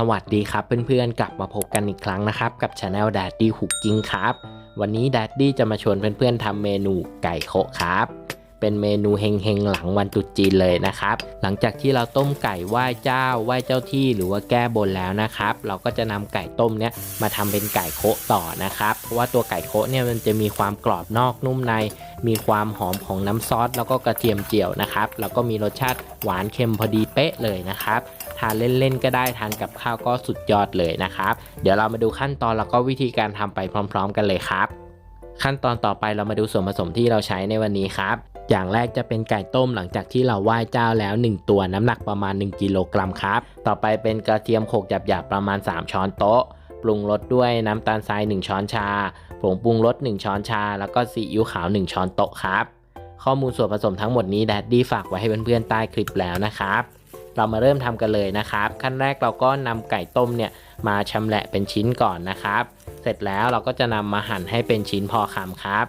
สวัสดีครับเพื่อนๆ กลับมาพบกันอีกครั้งนะครับ กับช anel Daddy Cooking ครับ วันนี้ Daddy จะมาชวนเพื่อนๆทำเมนูไก่โคะครับ เป็นเมนูเฮงๆ หลังวันตรุษจีนเลยนะครับ หลังจากที่เราต้มไก่ไหว้เจ้าไหว้เจ้าที่หรือว่าแก้บนแล้วนะครับ เราก็จะนำไก่ต้มเนี้ยมาทำเป็นไก่โคะต่อนะครับ เพราะว่าตัวไก่โคะเนี่ยมันจะมีความกรอบนอกนุ่มใน มีความหอมของน้ำซอสแล้วก็กระเทียมเจียวนะครับ แล้วก็มีรสชาติหวานเค็มพอดีเป๊ะเลยนะครับ ทานเล่นๆก็ได้ทานกับข้าวก็สุดยอดเลยนะครับ เดี๋ยวเรามาดูขั้นตอนแล้วก็วิธีการทำไปพร้อม ๆ กันเลยครับ ขั้นตอนต่อไปเรามาดูส่วนผสมที่เราใช้ในวันนี้ครับอย่างแรกจะเป็นไก่ต้มหลังจากที่เราไหว้เจ้าแล้ว 1 ตัวน้ำหนักประมาณ 1 กิโลกรัมครับ ต่อไปเป็นกระเทียมโขกหยาบๆประมาณ 3 ช้อนโต๊ะ ปรุงรสด้วยน้ำตาลทราย 1 ช้อนชา ผงปรุงรส 1 ช้อนชา แล้วก็ซีอิ๊วขาว 1 ช้อนโต๊ะครับ ข้อมูลส่วนผสมทั้งหมดนี้แดดดี้ฝากไว้ให้เพื่อนๆใต้คลิปแล้วนะครับ เรามาเริ่มทำกันเลยนะครับ ขั้นแรกเราก็นำไก่ต้มเนี่ยมาชำแหละเป็นชิ้นก่อนนะครับ เสร็จแล้วเราก็จะนำมาหั่นให้เป็นชิ้นพอคำครับ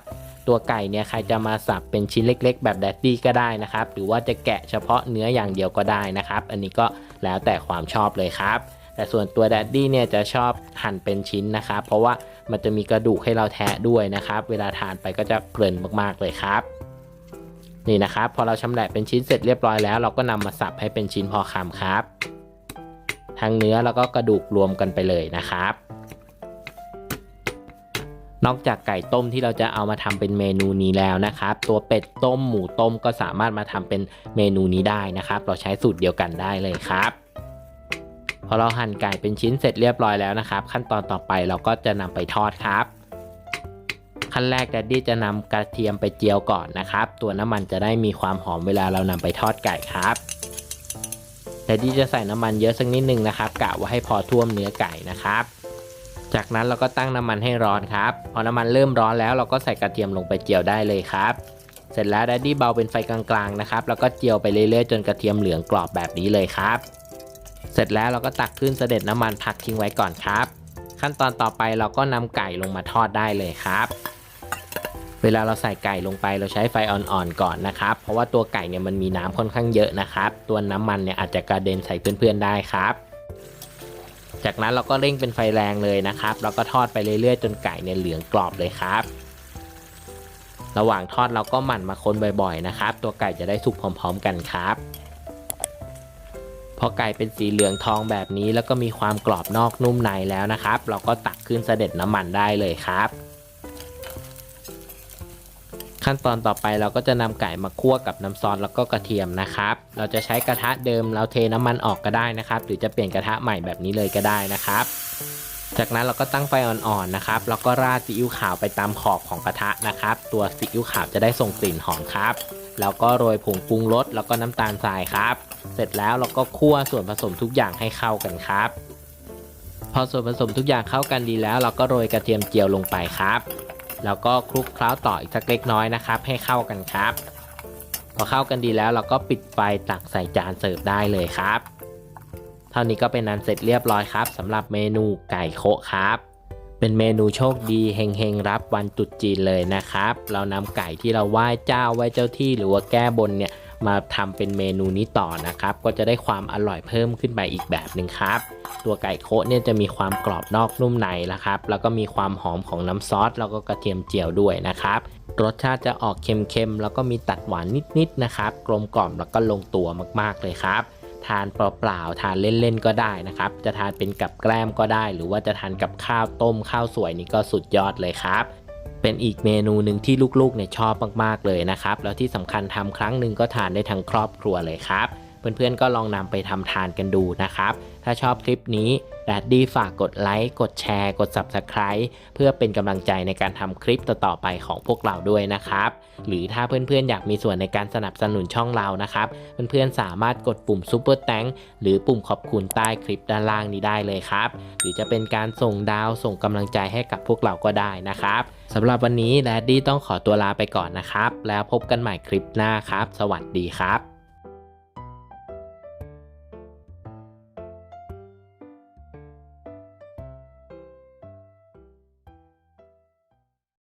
ตัวไก่เนี่ยใครจะมาสับเป็นชิ้นเล็ก ๆ แบบแดดดี้ก็ได้นะครับ หรือว่าจะแกะเฉพาะเนื้ออย่างเดียวก็ได้นะครับ อันนี้ก็แล้วแต่ความชอบเลยครับแต่ส่วนตัวแดดดี้เนี่ยจะชอบหั่นเป็นชิ้นนะครับ เพราะว่ามันจะมีกระดูกให้เราแทะด้วยนะครับ เวลาทานไปก็จะเพลินมากๆเลยครับ นี่นะครับ พอเราชำแหละเป็นชิ้นเสร็จเรียบร้อยแล้ว เราก็นำมาสับให้เป็นชิ้นพอคำครับ ทั้งเนื้อแล้วก็กระดูกรวมกันไปเลยนะครับ นอกจากไก่ต้มที่เราจะเอามาทำเป็นเมนูนี้แล้วนะครับ ตัวเป็ดต้มหมูต้มก็สามารถมาทำเป็นเมนูนี้ได้นะครับ เราใช้สูตรเดียวกันได้เลยครับพอเราหั่นไก่เป็นชิ้นเสร็จเรียบร้อยแล้วนะครับ ขั้นตอนต่อไปเราก็จะนำไปทอดครับ ขั้นแรกแดดดี้จะนำกระเทียมไปเจียวก่อนนะครับ ตัวน้ำมันจะได้มีความหอมเวลาเรานำไปทอดไก่ครับแดดดี้จะใส่น้ำมันเยอะสักนิดนึงนะครับกะว่าให้พอท่วมเนื้อไก่นะครับ จากนั้นเราก็ตั้งน้ำมันให้ร้อนครับ พอน้ำมันเริ่มร้อนแล้วเราก็ใส่กระเทียมลงไปเจียวได้เลยครับ เสร็จแล้วแดดดี้เบาเป็นไฟกลางๆนะครับ แล้วก็เจียวไปเรื่อยๆจนกระเทียมเหลืองกรอบแบบนี้เลยครับ เสร็จแล้วเราก็ตักขึ้นเสด็จน้ำมันพักทิ้งไว้ก่อนครับ ขั้นตอนต่อไปเราก็นำไก่ลงมาทอดได้เลยครับ วลาเราใส่ไก่ลงไปเราใช้ไฟอ่อนๆก่อนนะครับ เพราะว่าตัวไก่เนี่ยมันมีน้ำค่อนข้างเยอะนะครับ ตัวน้ำมันเนี่ยอาจจะกระเด็นใส่เพื่อนๆได้ครับ จากนั้นเราก็เร่งเป็นไฟแรงเลยนะครับ แล้วก็ทอดไปเรื่อยๆ จนไก่เนี่ยเหลืองกรอบเลยครับ ระหว่างทอดเราก็หมั่นมาคนบ่อยๆนะครับ ตัวไก่จะได้สุกพร้อม ๆ กันครับพอไก่เป็นสีเหลืองทองแบบนี้แล้วก็มีความกรอบนอกนุ่มในแล้วนะครับ เราก็ตักขึ้นเสด็จน้ำมันได้เลยครับ ขั้นตอนต่อไปเราก็จะนำไก่มาคั่วกับน้ำซอสแล้วก็กระเทียมนะครับ เราจะใช้กระทะเดิมแล้วเทน้ำมันออกก็ได้นะครับ หรือจะเปลี่ยนกระทะใหม่แบบนี้เลยก็ได้นะครับ จากนั้นเราก็ตั้งไฟอ่อนๆนะครับ แล้วก็ราดซีอิ๊วขาวไปตามขอบของกระทะนะครับ ตัวซีอิ๊วขาวจะได้ส่งกลิ่นหอมครับ แล้วก็โรยผงปรุงรสแล้วก็น้ำตาลทรายครับ เสร็จแล้วเราก็คั่วส่วนผสมทุกอย่างให้เข้ากันครับ พอส่วนผสมทุกอย่างเข้ากันดีแล้ว เราก็โรยกระเทียมเจียวลงไปครับ แล้วก็คลุกเคล้าต่ออีกสักเล็กน้อยนะครับ ให้เข้ากันครับ พอเข้ากันดีแล้วเราก็ปิดไฟตักใส่จานเสิร์ฟได้เลยครับ เท่านี้ก็เป็นนันเสร็จเรียบร้อยครับสำหรับเมนูไก่โคครับ เป็นเมนูโชคดีเฮงๆรับวันตรุษจีนเลยนะครับ เรานำไก่ที่เราไหว้เจ้าไหว้เจ้าที่หรือว่าแก้บนเนี่ยมาทำเป็นเมนูนี้ต่อนะครับ ก็จะได้ความอร่อยเพิ่มขึ้นไปอีกแบบหนึ่งครับ ตัวไก่โคะเนี่ยจะมีความกรอบนอกนุ่มในนะครับ แล้วก็มีความหอมของน้ำซอสแล้วก็กระเทียมเจียวด้วยนะครับรสชาติจะออกเค็มๆแล้วก็มีตัดหวานนิดๆนะครับ กลมกล่อมแล้วก็ลงตัวมากๆเลยครับ ทานเปล่าๆทานเล่นๆก็ได้นะครับ จะทานเป็นกับแกล้มก็ได้ หรือว่าจะทานกับข้าวต้มข้าวสวยนี่ก็สุดยอดเลยครับเป็นอีกเมนูหนึ่งที่ลูกๆเนี่ยชอบมากๆเลยนะครับ แล้วที่สำคัญทำครั้งหนึ่งก็ทานได้ทั้งครอบครัวเลยครับ เพื่อนๆก็ลองนำไปทำทานกันดูนะครับ ถ้าชอบคลิปนี้แดดดี้ฝากกดไลค์ กดแชร์ กด Subscribe เพื่อเป็นกำลังใจในการทำคลิปต่อๆไปของพวกเราด้วยนะครับ หรือถ้าเพื่อนๆอยากมีส่วนในการสนับสนุนช่องเรานะครับ เพื่อนๆสามารถกดปุ่ม Super t h a n k หรือปุ่มขอบคุณใต้คลิปด้านล่างนี้ได้เลยครับ หรือจะเป็นการส่งดาวส่งกำลังใจให้กับพวกเราก็ได้นะครับสำหรับวันนี้แดดดี้ต้องขอตัวลาไปก่อนนะครับ แล้วพบกันใหม่คลิปหน้าครับ สวัสดีครับ